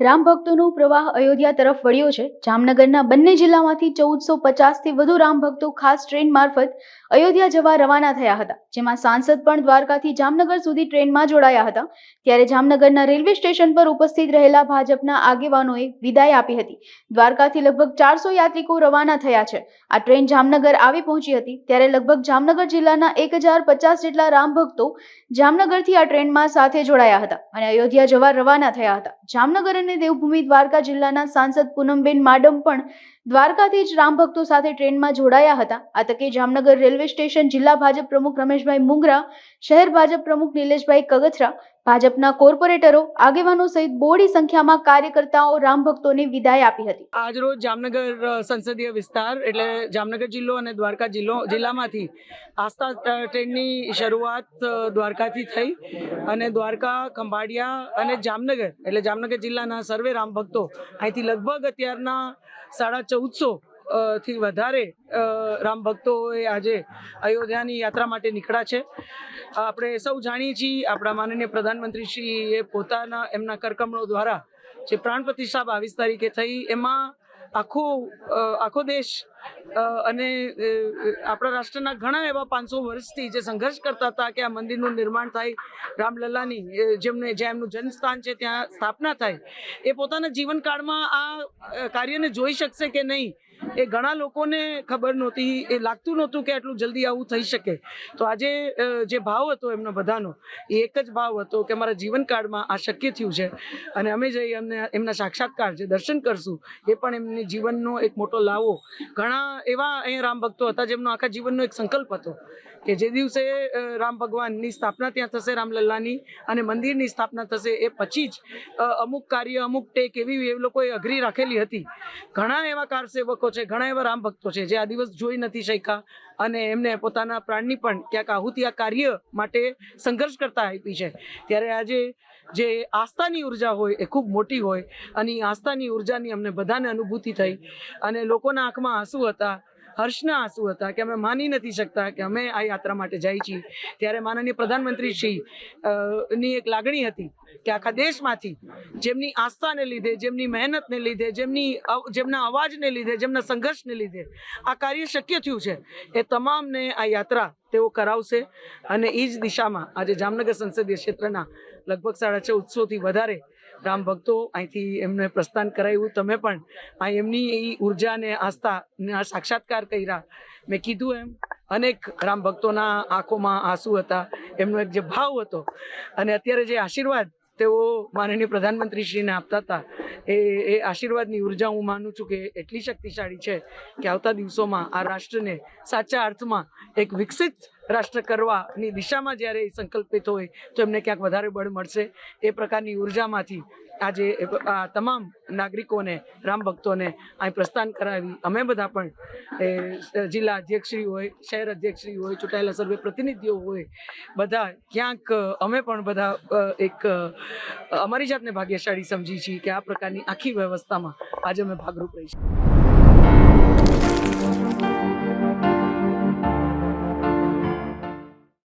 રામ ભક્તોનો પ્રવાહ અયોધ્યા તરફ વળ્યો છે. જામનગરના બંને જિલ્લામાંથી ચૌદસો પચાસથી વધુ રામ ભક્તો ખાસ ટ્રેન મારફત અયોધ્યા જવા રવાના થયા હતા. જેમાં સાંસદ પણ દ્વારકાથી જામનગર સુધી ટ્રેનમાં જોડાયા હતા. ત્યારે જામનગરના રેલવે સ્ટેશન પર ઉપસ્થિત રહેલા ભાજપના આગેવાનોએ વિદાય આપી હતી. દ્વારકાથી લગભગ ચારસો યાત્રિકો રવાના થયા છે. આ ટ્રેન જામનગર આવી પહોંચી હતી. ત્યારે લગભગ જામનગર જિલ્લાના એક હજાર પચાસ જેટલા રામ ભક્તો જામનગરથી આ ટ્રેનમાં સાથે જોડાયા હતા અને અયોધ્યા જવા રવાના થયા હતા. જામનગર અને દેવભૂમિ દ્વારકા જિલ્લાના સાંસદ પૂનમબેન માડમ પણ દ્વારકાથી જ રામ સાથે ટ્રેનમાં જોડાયા હતા. આ તકે જામનગર રેલવે સ્ટેશન જિલ્લા ભાજપ પ્રમુખ રમેશભાઈ મુંગરા, શહેર ભાજપ પ્રમુખ નિલેશભાઈ કગથરા, ભાજપના કોર્પોરેટરો, આગેવાનો સહિત બોડી સંખ્યામાં કાર્યકર્તાઓ રામ વિદાય આપી હતી. આજરોજ જામનગર સંસદીય વિસ્તાર એટલે જામનગર જિલ્લો અને દ્વારકા જિલ્લો જિલ્લામાંથી આસ્થા ટ્રેનની શરૂઆત દ્વારકાથી થઈ અને દ્વારકા, ખંભાળિયા અને જામનગર એટલે જામનગર જિલ્લાના સર્વે રામ ભક્તો અહીંથી લગભગ અત્યારના સાડા ચૌદસો થી વધારે રામ ભક્તોએ આજે અયોધ્યાની યાત્રા માટે નીકળ્યા છે. આપણે સૌ જાણીએ છીએ, આપણા માનનીય પ્રધાનમંત્રીશ્રીએ પોતાના, એમના કરકમણો દ્વારા જે પ્રાણ પ્રતિષ્ઠા બાવીસ તારીખે થઈ, એમાં આખો આખો દેશ અને આપણા રાષ્ટ્રના ઘણા એવા પાંચસો વર્ષથી જે સંઘર્ષ કરતા હતા કે આ મંદિરનું નિર્માણ થાય, રામલલ્લાની જેમને, જ્યાં એમનું જન્મસ્થાન છે, ત્યાં સ્થાપના થાય, એ પોતાના જીવનકાળમાં આ કાર્યને જોઈ શકશે કે નહીં, એ ઘણા લોકોને ખબર નહોતી, એ લાગતું નહોતું કે આટલું જલ્દી આવું થઈ શકે. તો આજે જે ભાવ હતો એમનો બધાનો, એ એક જ ભાવ હતો કે મારા જીવનકાળમાં આ શક્ય થયું છે. અને અમે જઈ એમને, એમના સાક્ષાત્કાર, જે દર્શન કરશું, એ પણ એમની જીવનનો એક મોટો લાવો. ઘણા એવા અહીંયા રામ ભક્તો હતા જેમનો આખા જીવનનો એક સંકલ્પ હતો. કે જે દિવસે રામ ભગવાનની સ્થાપના ત્યાં થશે રામલલ્લાની અને મંદિરની સ્થાપના થશે, એ પછી જ અમુક કાર્ય, અમુક ટેક એવી એ લોકોએ અઘરી રાખેલી હતી. ઘણા એવા કારસેવકો છે, ઘણા એવા રામ ભક્તો છે, જે આ દિવસ જોઈ નથી શક્યા, અને એમને પોતાના પ્રાણની પણ ક્યાંક આહુતિ આ કાર્ય માટે સંઘર્ષ કરતા આપી છે. ત્યારે આજે જે આસ્થાની ઊર્જા હોય, એ ખૂબ મોટી હોય, અને આસ્થાની ઉર્જાની અમને બધાને અનુભૂતિ થઈ, અને લોકોના આંખમાં આંસુ હતા હર્ષના આંસુ હતા કે અમે માની નથી શકતા કે અમે આ યાત્રા માટે જાય છીએ. ત્યારે માનનીય પ્રધાનમંત્રી શ્રી ની એક લાગણી હતી કે આખા દેશમાંથી જેમની આસ્થાને લીધે, જેમની મહેનતને લીધે, જેમની જેમના અવાજને લીધે, જેમના સંઘર્ષને લીધે આ કાર્ય શક્ય થયું છે. એ તમામને આ યાત્રા તેઓ કરાવશે અને એ જ દિશામાં આજે જામનગર સંસદીય ક્ષેત્રના લગભગ સાડા ઉત્સવથી વધારે રામ ભક્તો, અહીંથી એમને પ્રસ્થાન કરાવ્યું તમે પણ આ એમની એ ઉર્જાને આસ્થા સાક્ષાત્કાર કર્યા. મેં કીધું એમ, અનેક રામ ભક્તોના આંખોમાં આંસુ હતા. એમનો એક જે ભાવ હતો અને અત્યારે જે આશીર્વાદ તેઓ માનનીય પ્રધાનમંત્રીશ્રીને આપતા હતા, એ એ આશીર્વાદની ઊર્જા હું માનું છું કે એટલી શક્તિશાળી છે કે આવતા દિવસોમાં આ રાષ્ટ્રને સાચા અર્થમાં એક વિકસિત રાષ્ટ્ર કરવાની દિશામાં જ્યારે એ સંકલ્પિત હોય તો એમને ક્યાંક વધારે બળ મળશે. એ પ્રકારની ઉર્જામાંથી આજે આ તમામ નાગરિકોને, રામ ભક્તોને અહીં પ્રસ્થાન કરાવી. અમે બધા પણ એ જિલ્લા અધ્યક્ષશ્રી હોય, શહેર અધ્યક્ષશ્રી હોય, ચૂંટાયેલા સર્વે પ્રતિનિધિઓ હોય, બધા ક્યાંક અમે પણ બધા એક અમારી જાતને ભાગ્યશાળી સમજી છીએ કે આ પ્રકારની આખી વ્યવસ્થામાં આજે અમે ભાગરૂપ રહી છીએ